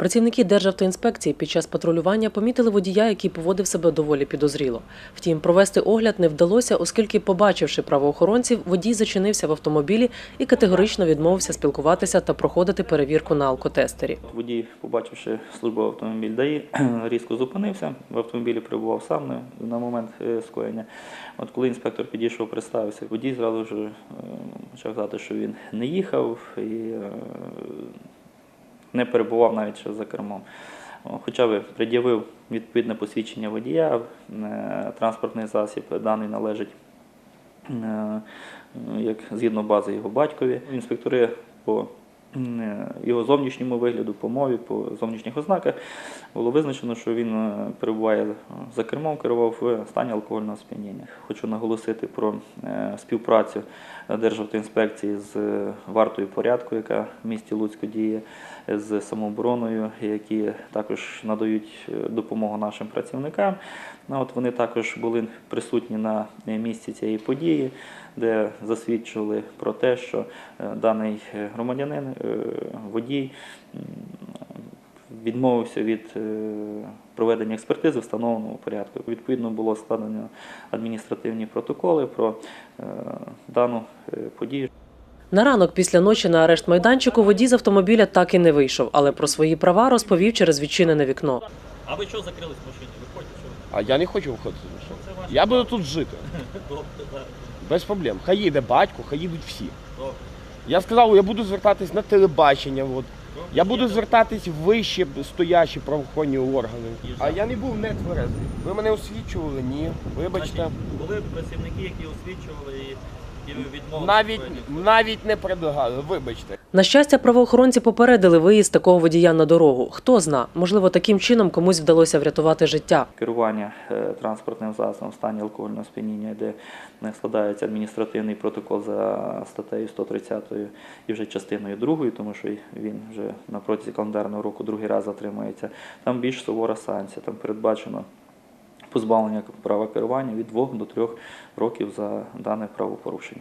Працівники Державтоінспекції під час патрулювання помітили водія, який поводив себе доволі підозріло. Втім, провести огляд не вдалося, оскільки, побачивши правоохоронців, водій зачинився в автомобілі і категорично відмовився спілкуватися та проходити перевірку на алкотестері. Водій, побачивши службовий автомобіль ДАІ, різко зупинився. В автомобілі перебував сам на, на момент е, скоєння. От коли інспектор підійшов, представився, водій зразу ж е, почав казати, що він не їхав і е, не перебував навіть ще за кермом. Хоча би пред'явив відповідне посвідчення водія, е, транспортний засіб даний належить е, як згідно бази його батькові. Інспектори по е, його зовнішньому вигляду, по мові, по зовнішніх ознаках було визначено, що він е, перебуває за кермом, керував в стані алкогольного сп'яніння. Хочу наголосити про е, співпрацю Державтоінспекції з е, вартою порядку, яка в місті Луцьку діє, з самообороною, які також надають е, допомогу нашим працівникам. От вони також були присутні на е, місці цієї події, де засвідчували про те, що е, даний е, громадянин, е, водій, відмовився від е, проведення експертизи в встановленому порядку. Відповідно, було складено адміністративні протоколи про е, дану е, подію. На ранок після ночі на арешт майданчику водій з автомобіля так і не вийшов, але про свої права розповів через відчинене вікно. А ви що закрились в машині? Виходьте, що А я не хочу виходити з машини. це Я буду тут жити. Без проблем. Хай їде батько, хай їдуть всі. добре. Я сказав, я буду звертатись на телебачення. От. Я буду звертатись в вищі стоячі правоохоронні органи. А я не був не тверезий. Ви мене освічували? Ні. Вибачте. Значить, були працівники, які освічували і, і. Навіть навіть не предлагали, вибачте. На щастя, правоохоронці попередили виїзд такого водія на дорогу. Хто зна, можливо, таким чином комусь вдалося врятувати життя. керування е, транспортним засобом в стані алкогольного сп'яніння, де не складається адміністративний протокол за статтею 130 і вже частиною 2, тому що він вже на протязі календарного року другий раз затримується. Там більш сувора санкція, там передбачено позбавлення права керування від 2 до 3 років за дане правопорушення.